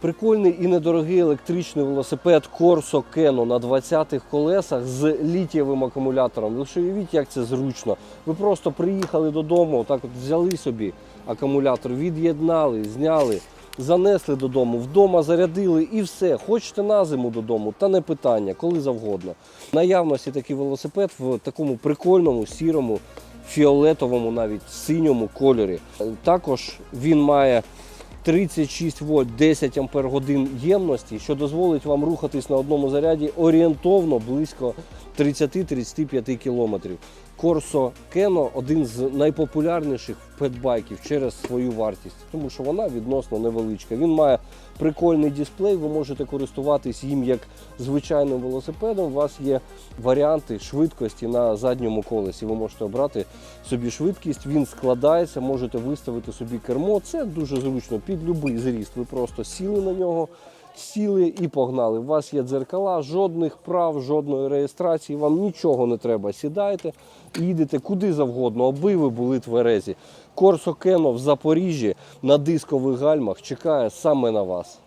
Прикольний і недорогий електричний велосипед Corso Keno на 20-х колесах з літієвим акумулятором. Ж уявіть, як це зручно. Ви просто приїхали додому, так от взяли собі акумулятор, від'єднали, зняли, занесли додому, вдома зарядили і все. Хочете на зиму додому, та не питання, коли завгодно. Наявності такий велосипед в такому прикольному, сірому, фіолетовому, навіть синьому кольорі. Також він має 36 вольт 10 ампер годин ємності, що дозволить вам рухатись на одному заряді орієнтовно близько 30-35 кілометрів. Corso Keno – один з найпопулярніших петбайків через свою вартість, тому що вона відносно невеличка. Він має прикольний дисплей, ви можете користуватись їм як звичайним велосипедом. У вас є варіанти швидкості на задньому колесі. Ви можете обрати собі швидкість, він складається, можете виставити собі кермо. Це дуже зручно під будь-який зріст. Ви просто сіли на нього, сіли і погнали. У вас є дзеркала, жодних прав, жодної реєстрації, вам нічого не треба. Сідайте і їдете куди завгодно, аби ви були тверезі. Корсо Кено в Запоріжжі на дискових гальмах чекає саме на вас.